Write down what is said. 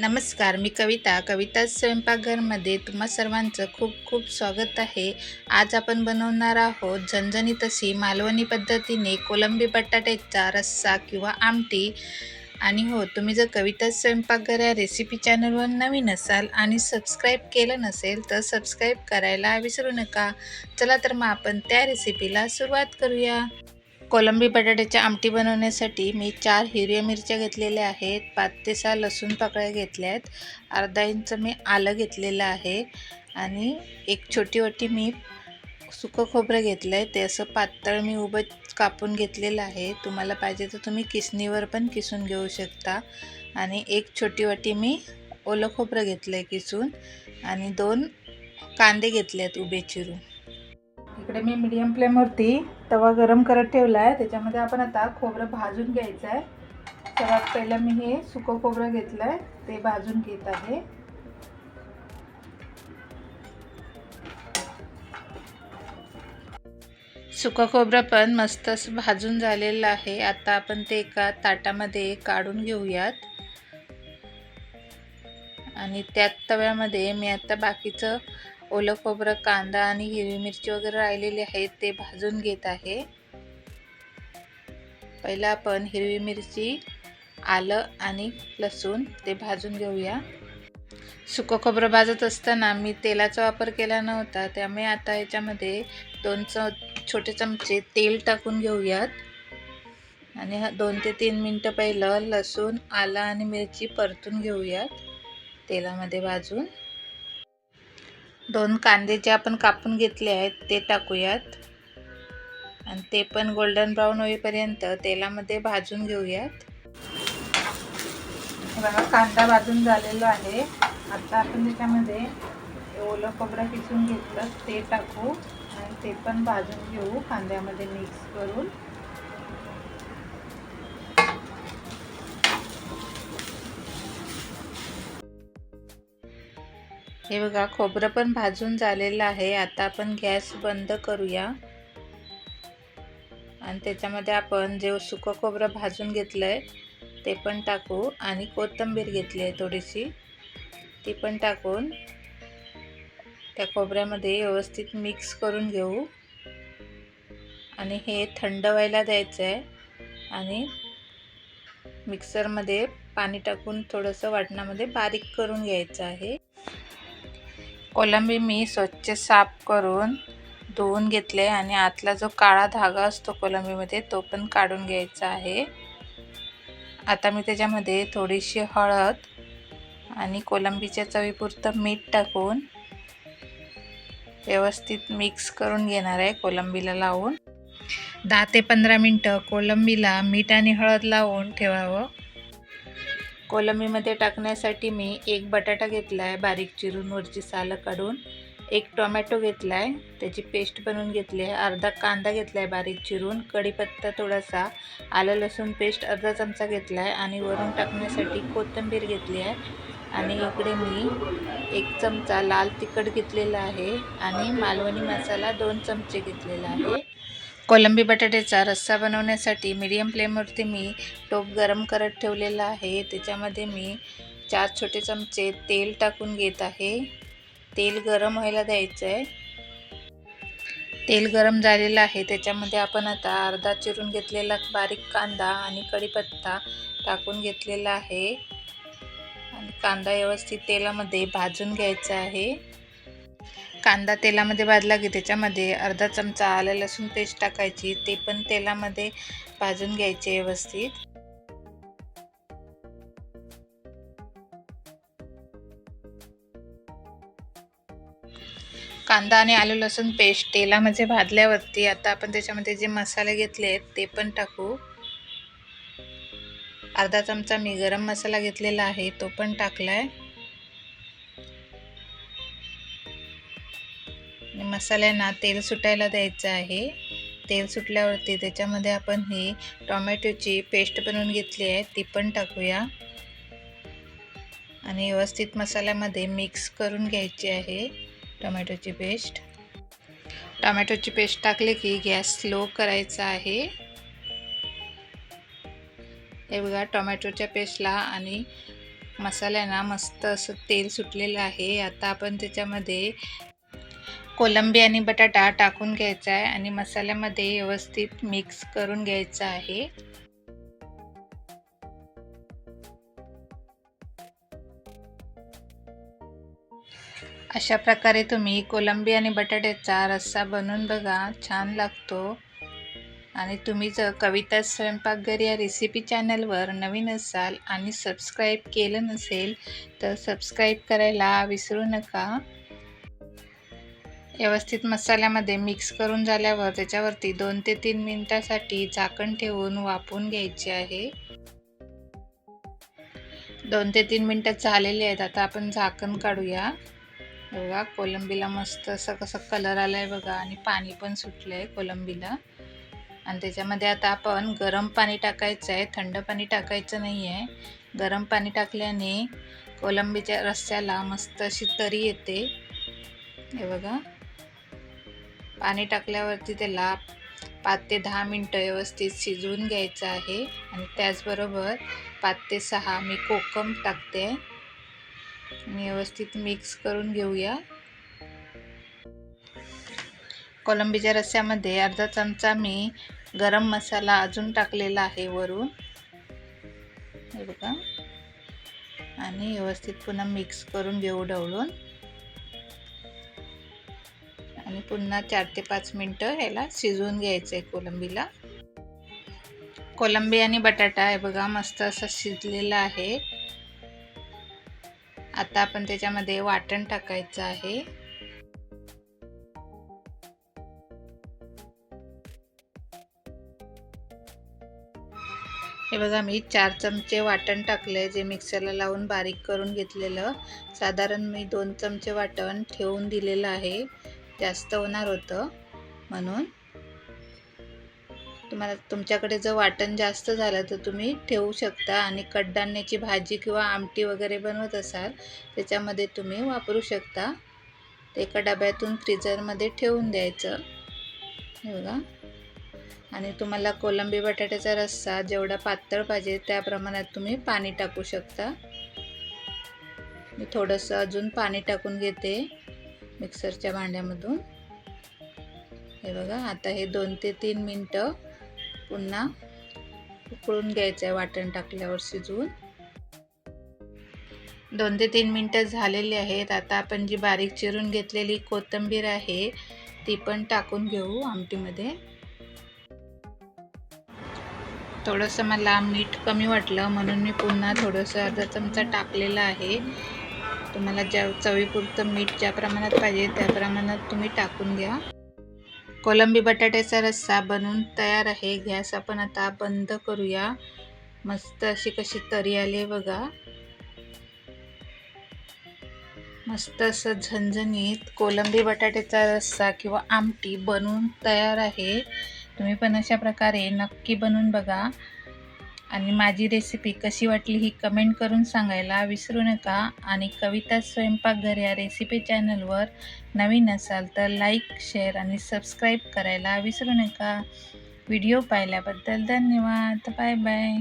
नमस्कार मी कविता. कविता स्वयंपाकघरमध्ये तुम्हा सर्वांचं खूप खूप स्वागत आहे. आज आपण बनवणार आहोत झणझणीत अशी मालवणी पद्धतीने कोलंबी बटाट्याचा रस्सा किंवा आमटी. आणि हो तुम्ही जर कविता स्वयंपाकघर या रेसिपी चॅनलवर नवीन असाल आणि सबस्क्राईब केलं नसेल तर सबस्क्राईब करायला विसरू नका. चला तर मग आपण त्या रेसिपीला सुरुवात करूया. कोलंबी बटाट्याच्या आमटी बनवण्यासाठी मी चार हिरव्या मिरच्या घेतलेल्या आहेत. पाच ते सहा लसूण पाकळ्या घेतल्या आहेत अर्धा इंच मी आलं घेतलेलं आहे. आणि एक छोटी वाटी मी सुकं खोबरं घेतलं आहे ते असं पातळ मी उभं कापून घेतलेलं आहे. तुम्हाला पाहिजे तर तुम्ही किसणीवर पण किसून घेऊ शकता. आणि एक छोटी वाटी मी ओलं खोबरं घेतलं आहे किसून. आणि दोन कांदे घेतले आहेत उभे चिरून. इकडे मी मीडियम फ्लेमवरती तवा गरम करत ठेवला आहे त्याच्यामध्ये आपण आता खोबरं भाजून घ्यायचं आहे सर्वात पहिलं मी हे सुकं खोबरं घेतलं आहे ते भाजून घेत आहे. सुकं खोबरं पण मस्तच भाजून झालेलं आहे. आता आपण ते एका ताटामध्ये काढून घेऊयात. आणि त्यात तव्यामध्ये मी आता बाकीचं ओलं खोबरं कांदा आणि हिरवी मिरची वगैरे राहिलेली आहे ते भाजून घेत आहे. पहिलं आपण हिरवी मिरची आलं आणि लसूण ते भाजून घेऊया. सुकं खोबरं भाजत असताना मी तेलाचा वापर केला नव्हता त्यामुळे आता याच्यामध्ये दोन च छोटे चमचे तेल टाकून घेऊयात. आणि दोन ते तीन मिनटं पहिलं लसूण आलं आणि मिरची परतून घेऊयात तेलामध्ये भाजून. दोन कांदे जे आपण कापून घेतले आहेत ते टाकूयात. आणि ते पण गोल्डन ब्राऊन होईपर्यंत तेलामध्ये भाजून घेऊयात. बघा कांदा भाजून झालेला आहे. आता आपण त्याच्यामध्ये ओलं खोबरं किसून घेतलं ते टाकू आणि ते पण भाजून घेऊ कांद्यामध्ये मिक्स करून. हे बघा खोबरं पण भाजून झालेलं आहे. आता आपण गॅस बंद करूया. आणि त्याच्यामध्ये आपण जे सुकं खोबरं भाजून घेतलं आहे ते पण टाकू. आणि कोथिंबीर घेतली आहे थोडीशी ती पण टाकून त्या खोबऱ्यामध्ये व्यवस्थित मिक्स करून घेऊ. आणि हे थंड व्हायला द्यायचं आहे आणि मिक्सरमध्ये पाणी टाकून थोडंसं वाटणामध्ये बारीक करून घ्यायचं आहे. कोलंबी मी स्वच्छ साफ करून धुवून घेतले आणि आतला जो काळा धागा असतो कोलंबीमध्ये तो पण काढून घ्यायचा आहे. आता मी त्याच्यामध्ये थोडीशी हळद आणि कोलंबीच्या चवीपुरतं मीठ टाकून व्यवस्थित मिक्स करून घेणार आहे कोलंबीला लावून. दहा ते पंधरा मिनटं कोलंबीला मीठ आणि हळद लावून ठेवावं. कोलंबीमध्ये टाकण्यासाठी मी एक बटाटा घेतला आहे बारीक चिरून वरची सालं काढून. एक टोमॅटो घेतला आहे त्याची पेस्ट बनवून घेतली आहे. अर्धा कांदा घेतला आहे बारीक चिरून कढीपत्ता थोडासा आलं लसूण पेस्ट अर्धा चमचा घेतला आहे आणि वरून टाकण्यासाठी कोथिंबीर घेतली आहे. आणि इकडे मी एक चमचा लाल तिखट घेतलेला आहे आणि मालवणी मसाला दोन चमचे घेतलेला आहे. कोलंबी बटाट्याचा रस्सा बनवण्यासाठी मीडियम फ्लेमवरती मी टोप गरम करत ठेवलेला आहे. त्याच्यामध्ये मी चार छोटे चमचे तेल टाकून घेत आहे. तेल गरम व्हायला द्यायचं आहे तेल गरम झालेलं आहे. त्याच्यामध्ये आपण आता अर्धा चिरून घेतलेला बारीक कांदा आणि कढीपत्ता टाकून घेतलेला आहे. आणि कांदा व्यवस्थित तेलामध्ये भाजून घ्यायचा आहे. कांदा तेलामध्ये भाजला की त्याच्यामध्ये अर्धा चमचा आलं लसूण पेस्ट टाकायची ते पण तेलामध्ये भाजून घ्यायचे व्यवस्थित. कांदा आणि आलू लसूण पेस्ट तेलामध्ये भाजल्यावरती आता आपण त्याच्यामध्ये जे मसाले घेतले आहेत ते पण टाकू. अर्धा चमचा मी गरम मसाला घेतलेला आहे तो पण टाकला आहे मसाल्यांना तेल सुटायला द्यायचं आहे. तेल सुटल्यावरती त्याच्यामध्ये आपण ही टॉमॅटोची पेस्ट बनवून घेतली आहे ती पण टाकूया. आणि व्यवस्थित मसाल्यामध्ये मिक्स करून घ्यायची आहे टोमॅटोची पेस्ट. टोमॅटोची पेस्ट टाकले की गॅस स्लो करायचा आहे. हे बघा टोमॅटोच्या पेस्टला आणि मसाल्यांना मस्त असं तेल सुटलेलं आहे. आता आपण त्याच्यामध्ये कोलंबी आणि बटाटा टाकून घ्यायचा आहे आणि मसाल्यामध्ये व्यवस्थित मिक्स करून घ्यायचं आहे. अशा प्रकारे तुम्ही कोलंबी आणि बटाट्याचा रस्सा बनवून बघा छान लागतो. आणि तुम्ही जर कविता स्वयंपाकघर या रेसिपी चॅनलवर नवीन असाल आणि सबस्क्राईब केलं नसेल तर सबस्क्राईब करायला विसरू नका. व्यवस्थित मसाल्यामध्ये मिक्स करून झाल्यावर त्याच्यावरती दोन ते तीन मिनटासाठी झाकण ठेवून वापून घ्यायचे आहे. दोन ते तीन मिनटं झालेली आहेत. आता आपण झाकण काढूया. बघा कोलंबीला मस्त असं कसं कलर आला आहे बघा. आणि पाणी पण सुटलं आहे कोलंबीला. आणि त्याच्यामध्ये आता आपण गरम पाणी टाकायचं आहे थंड पाणी टाकायचं नाही आहे गरम पाणी टाकल्याने कोलंबीच्या रस्स्याला मस्त अशी तरी येते. हे बघा. पाणी टाकल्यावरती त्याला पाच ते दहा मिनटं व्यवस्थित शिजवून घ्यायचं आहे. आणि त्याचबरोबर पाच ते सहा मी कोकम टाकते. आणि व्यवस्थित मिक्स करून घेऊया. कोलंबीच्या रस्स्यामध्ये अर्धा चमचा मी गरम मसाला अजून टाकलेला आहे वरून. हे बघा. आणि व्यवस्थित पुन्हा मिक्स करून घेऊ ढवळून. आणि पुन्हा चार ते पाच मिनटं याला शिजवून घ्यायचं आहे कोलंबीला. कोलंबी आणि बटाटा हे बघा मस्त असं शिजलेला आहे. आता आपण त्याच्यामध्ये वाटण टाकायचं आहे. हे बघा मी चार चमचे वाटण टाकले जे मिक्सरला लावून बारीक करून घेतलेलं. साधारण मी दोन चमचे वाटण ठेवून दिलेलं आहे. जास्त होणार होतं. म्हणून तुम्हाला तुमच्याकडे जर वाटण जास्त झालं तर तुम्ही ठेवू शकता आणि कडधान्याची भाजी किंवा आमटी वगैरे बनवत असाल त्याच्यामध्ये तुम्ही वापरू शकता. ते एका डब्यातून फ्रीजरमध्ये ठेवून द्यायचं. हे बघा. आणि तुम्हाला कोलंबी बटाट्याचा रस्सा जेवढा पातळ पाहिजे त्या प्रमाणात तुम्ही पाणी टाकू शकता. मी थोडंसं अजून पाणी टाकून घेते. मिक्सरच्या भांड्यामधून. हे बघा आता हे दोन ते तीन मिनटं पुन्हा उकळून घ्यायचं आहे वाटण टाकल्यावर शिजवून. दोन ते तीन मिनटं झालेली आहेत. आता आपण जी बारीक चिरून घेतलेली कोथिंबीर आहे ती पण टाकून घेऊ आमटीमध्ये. थोडंसं मला मीठ कमी वाटलं म्हणून मी पुन्हा थोडंसं अर्धा चमचा टाकलेलं आहे. तुम्हाला ज्या चवीपुरतं मीठ ज्या प्रमाणात पाहिजे त्या प्रमाणात तुम्ही टाकून घ्या. कोलंबी बटाट्याचा रस्सा बनवून तयार आहे. गॅस आपण आता बंद करूया. मस्त अशी कशी तरी आली बघा. मस्त असं झणझणीत कोलंबी बटाट्याचा रस्सा किंवा आमटी बनवून तयार आहे. तुम्ही पण अशा प्रकारे नक्की बनवून बघा. आणि माझी रेसिपी कशी वाटली ही कमेंट करून सांगायला विसरू नका. आणि कविता स्वयंपाकघर या रेसिपी चॅनलवर नवीन असाल तर लाईक शेअर आणि सबस्क्राईब करायला विसरू नका. व्हिडिओ पाहिल्याबद्दल धन्यवाद. Bye bye